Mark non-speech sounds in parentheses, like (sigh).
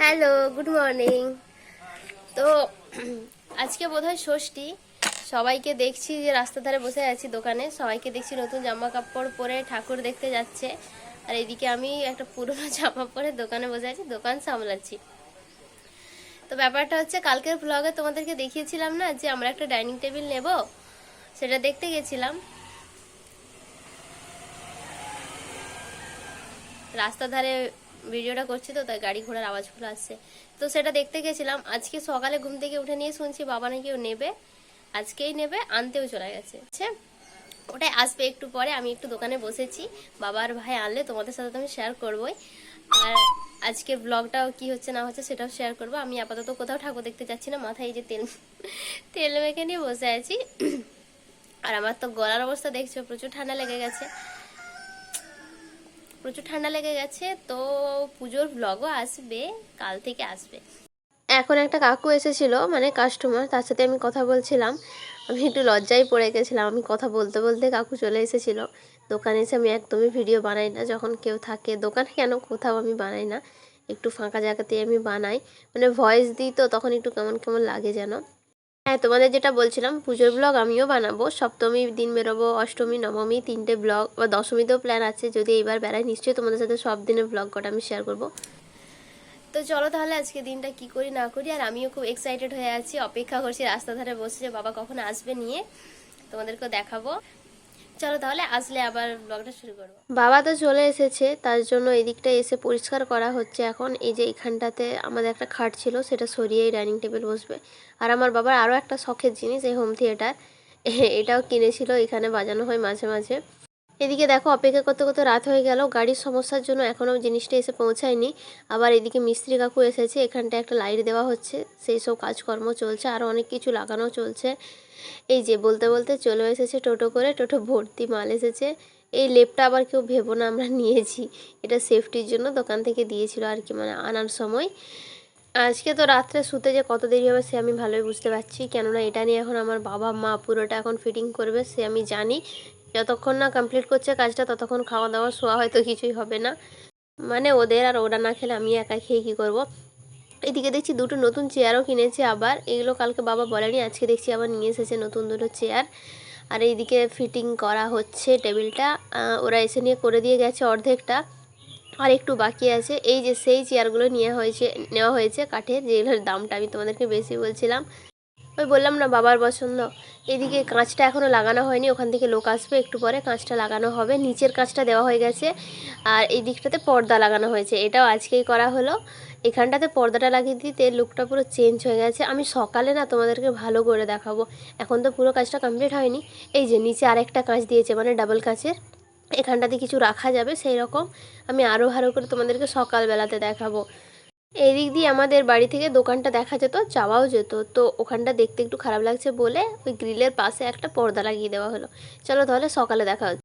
Hello, good morning. তো, আজকে বোধহয় ষষ্ঠী। সবাইকে দেখছি যে রাস্তা ধারে বসে আছি দোকানে। সবাইকে দেখছি নতুন জামা কাপড় পরে ঠাকুর দেখতে যাচ্ছে। আর এদিকে আমি একটা পুরনো (laughs) জামা পরে দোকানে বসে আছি, দোকান সামলাচ্ছি। তো ব্যাপারটা হচ্ছে, কালকের ব্লগে তোমাদেরকে দেখিয়েছিলাম না যে আমরা একটা ডাইনিং টেবিল নেব? সেটা দেখতে গেছিলাম। রাস্তা ধারে ভিডিওটা করছি তো, তাই গাড়ি ঘোড়ার আওয়াজগুলো আসছে। তো সেটা দেখতে গেছিলাম, আজকে সকালে ঘুম থেকে উঠে নিয়ে শুনছি বাবা নাকি নেবে, আজকেই নেবে, আনতেও চলে গেছে। ওটাই আসবে একটু পরে, আমি একটু দোকানে বসেছি বাবার ভাই আনলে, তোমাদের সাথে তো আমি শেয়ার করবোই। আর আজকে ব্লগটাও কি হচ্ছে না হচ্ছে সেটাও শেয়ার করব। আমি আপাতত কোথাও ঠাকুর দেখতে যাচ্ছি না, মাথায় যে তেল তেল মেখে নিয়ে বসে আছি। আর আমার তো গলার অবস্থা দেখছ, প্রচুর ঠান্ডা লেগে গেছে। প্রচুর ঠান্ডা লেগে গেছে, তো পুজোর ব্লগও আসবে, কাল থেকে আসবে। এখন একটা কাকু এসেছিল মানে কাস্টমার তার সাথে আমি কথা বলছিলাম। আমি একটু লজ্জায় পড়ে গেছিলাম, আমি কথা বলতে বলতে কাকু চলে এসেছিল। দোকানে এসে আমি একদমই ভিডিও বানাই না, যখন কেউ থাকে, দোকানে কেন, কোথাও আমি বানাই না। একটু ফাঁকা জায়গাতে আমি বানাই। মানে ভয়েস দিই তো, তখন একটু কেমন কেমন লাগে যেন। হ্যাঁ তোমাদের যেটা বলছিলাম, পুজোর ব্লগ আমিও বানাবো। সপ্তমী দিন বেরোবো, অষ্টমী, নবমী, তিনটে ব্লগ বা দশমীতেও প্ল্যান আছে, যদি এইবার বেড়াই নিশ্চয়ই তোমাদের সাথে সব দিনের ব্লগ কটা আমি শেয়ার করব। তো চলো তাহলে আজকে দিনটা কি করি, না করি, আর আমিও খুব এক্সাইটেড হয়ে আছি, অপেক্ষা করছি রাস্তা ধারে বসে যে বাবা কখন আসবে নিয়ে তোমাদেরকে দেখাবো। চলো তাহলে আসলে আবার ব্লগটা শুরু করব। বাবা তো চলে এসেছে, তার জন্য এদিকটা এসে পরিষ্কার করা হচ্ছে এখন। এই যে এখানটাতে আমাদের একটা খাট ছিল, সেটা সরিয়ে ডাইনিং টেবিল বসবে। আর আমার বাবার আরও একটা শখের জিনিস, এই হোম থিয়েটার এটাও কিনেছিল, এখানে বাজানো হয় মাঝে মাঝে। এদিকে দেখো, অপেক্ষা করতে করতে রাত হয়ে গেল। গাড়ির সমস্যার জন্য এখনও জিনিসটা এসে পৌঁছায়নি। আবার এদিকে মিস্ত্রি কাকু এসেছে এখানটা একটা লাইট দেওয়া হচ্ছে। সেই সব কাজকর্ম চলছে আরও অনেক কিছু লাগানো চলছে। এই যে বলতে বলতে চলে এসেছে টোটো করে, টোটো ভর্তি মাল এসেছে। এই লেপটা আবার কেউ ভেবো না, আমরা নিয়েছি। এটা সেফটির জন্য দোকান থেকে দিয়েছিল আর কি মানে আনার সময়। আজকে তো রাত্রে শুতে যে কত দেরি হবে সে আমি ভালোই বুঝতে পারছি। কেননা এটা নিয়ে এখন আমার বাবা মা পুরোটা এখন ফিটিং করবে, সে আমি জানি। যতক্ষণ না কমপ্লিট করছে কাজটা, ততক্ষণ খাওয়া দাওয়া শোয়া হয়তো কিছুই হবে না। মানে ওদের আর ওরা না খেলে আমি একা খেয়ে কী করব? এদিকে দেখছি দুটো নতুন চেয়ারও কিনেছে আবার। এগুলো কালকে বাবা বলেনি, আজকে দেখছি আবার নিয়ে এসেছে নতুন দুটো চেয়ার আর এইদিকে ফিটিং করা হচ্ছে টেবিলটা। ওরা এসে নিয়ে করে দিয়ে গেছে অর্ধেকটা। আর একটু বাকি আছে। এই যে সেই চেয়ারগুলো নেওয়া হয়েছে নেওয়া হয়েছে কাঠের, যেগুলোর দামটা আমি তোমাদেরকে বেশি বলছিলাম। ওই বললাম না বাবার পছন্দ। এদিকে কাঁচটা এখনও লাগানো হয়নি, ওখান থেকে লোক আসবে একটু পরে, কাঁচটা লাগানো হবে। নিচের কাঁচটা দেওয়া হয়ে গেছে, আর এই দিকটাতে পর্দা লাগানো হয়েছে। এটাও আজকেই করা হলো। এখানটাতে পর্দাটা লাগিয়ে দিতে লুকটা পুরো চেঞ্জ হয়ে গেছে। আমি সকালে না তোমাদেরকে ভালো করে দেখাবো। এখন তো পুরো কাজটা কমপ্লিট হয়নি। এই যে নিচে আরেকটা কাঁচ দিয়েছে মানে ডাবল কাঁচের। এখানটাতে কিছু রাখা যাবে সেই রকম আমি আরও ভালো করে তোমাদেরকে সকালবেলাতে দেখাবো। এদিক দিয়ে আমাদের বাড়ি থেকে দোকানটা দেখা যেত, যাওয়াও যেত। তো ওখানটা দেখতে একটু খারাপ লাগছে বলে ওই গ্রিলের পাশে একটা পর্দা লাগিয়ে দেওয়া হলো। চলো তাহলে সকালে দেখা